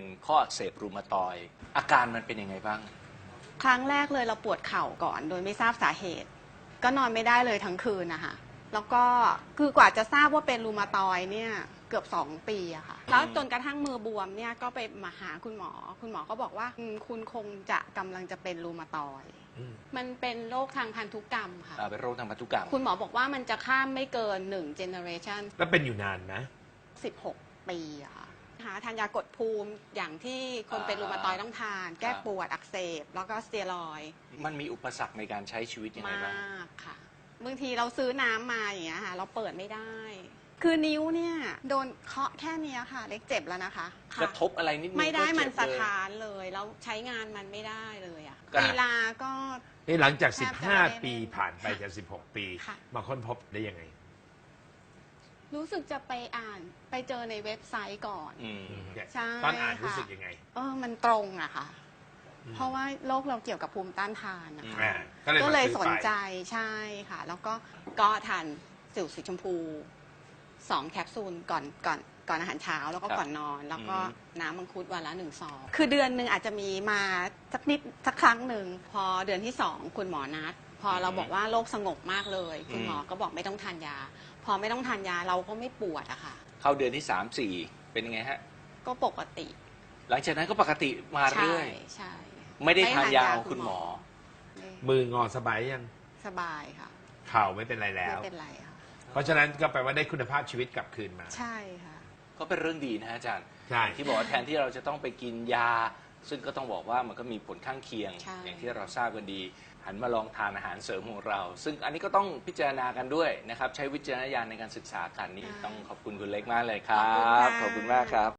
เป็นข้ออักเสบรูมาตอยด์อาการมันเป็นยังไงบ้าง ครั้งแรกเลยเราปวดเข่าก่อน โดยไม่ทราบสาเหตุ ก็นอนไม่ได้เลยทั้งคืนนะคะแล้วก็คือกว่าจะทราบว่าเป็นรูมาตอยด์เนี่ยเกือบ 2 ปีอะค่ะ แล้วจนกระทั่งมือบวมเนี่ยก็ไปมาหาคุณหมอ คุณหมอก็บอกว่าอืมคุณคงจะกำลังจะเป็นรูมาตอยด์อืม มันเป็นโรคทางพันธุกรรมค่ะ อ่าเป็นโรคทางพันธุกรรม คุณหมอบอกว่ามันจะข้ามไม่เกิน1 generation แล้วเป็นอยู่นานนะ16 ปีอะค่ะ หาทานยากดภูมิอย่างที่คนเป็นอ่ารูมาตอยด์ต้องทาน แก้ครับปวดอักเสบ แล้วก็สเตียรอยด์มันมีอุปสรรคในการใช้ชีวิตยังไงมาบ้าง กค่ะบางทีเราซื้อน้ำมาอย่างเงี้ยค่ะเราเปิดไม่ได้ คือนิ้วเนี่ยโดนเคาะแค่เนี้ยค่ะ เล็กเจ็บแล้วนะคะค่ะกระทบอะไรนิดนึงไม่ได้ก็เจ็บมันสเลยถานเลยแล้วใช้งานมันไม่ได้เลยอะก็เวลาก็ นี่หลังจาก แทบจะไม่ได้15 ปีผ่านไปจาก 16 ปี ค่ะ มาค้นพบได้ยังไง รู้สึกจะไปอ่านไปเจอในเว็บไซต์ก่อน อืมใช่ตอนอ่านค่ะ รู้สึกยังไงเออมันตรงอะค่ะอืมเพราะว่าโรคเราเกี่ยวกับภูมิต้านทานนะคะ อ่าก็เลยก็มาเลยซื้อสนไปใจใช่ค่ะ แล้วก็ก็ทานสิวสีชมพูสองแคปซูลก่อนก่อนก่อนอาหารเช้าแล้วก็ครับก่อนนอน แล้วก็อืมน้ำมังคุดวันละหนึ่งซองคือเดือนหนึ่งอาจจะมีมาสักนิดสักครั้งหนึ่งพอเดือนที่สองคุณหมอนัด พอเราบอกว่าโรคสงบมากเลย คุณหมอก็บอกไม่ต้องทานยา พอไม่ต้องทานยาเราก็ไม่ปวดอะค่ะ เข้าเดือนที่สามสี่เป็นยังไงฮะ ก็ปกติ หลังจากนั้นก็ปกติมาใช่เรื่อย ใช่ไม่ได้ทานยาไม่ของคุณหมอไม่มืองอสบายยังสบายค่ะ เข่าไม่เป็นไรแล้ไม่วเป็นไรค่ะ เพราะฉะนั้นก็แปลว่าได้คุณภาพชีวิตกลับคืนมา ใช่ค่ะ ก็เป็นเรื่องดีนะฮะอาจารย์ใช่ที่บอกว่าแทนที่เราจะต้องไปกินยา ซึ่งก็ต้องบอกว่ามันก็มีผลข้างเคียง ใช่ อย่างที่เราทราบกันดี หันมาลองทานอาหารเสริมของเรา ซึ่งอันนี้ก็ต้องพิจารณากันด้วยนะครับ ใช้วิจารณญาณในการศึกษากันนี่ต้องขอบคุณคุณเล็กมากเลยครับ ขอบคุณมากครับ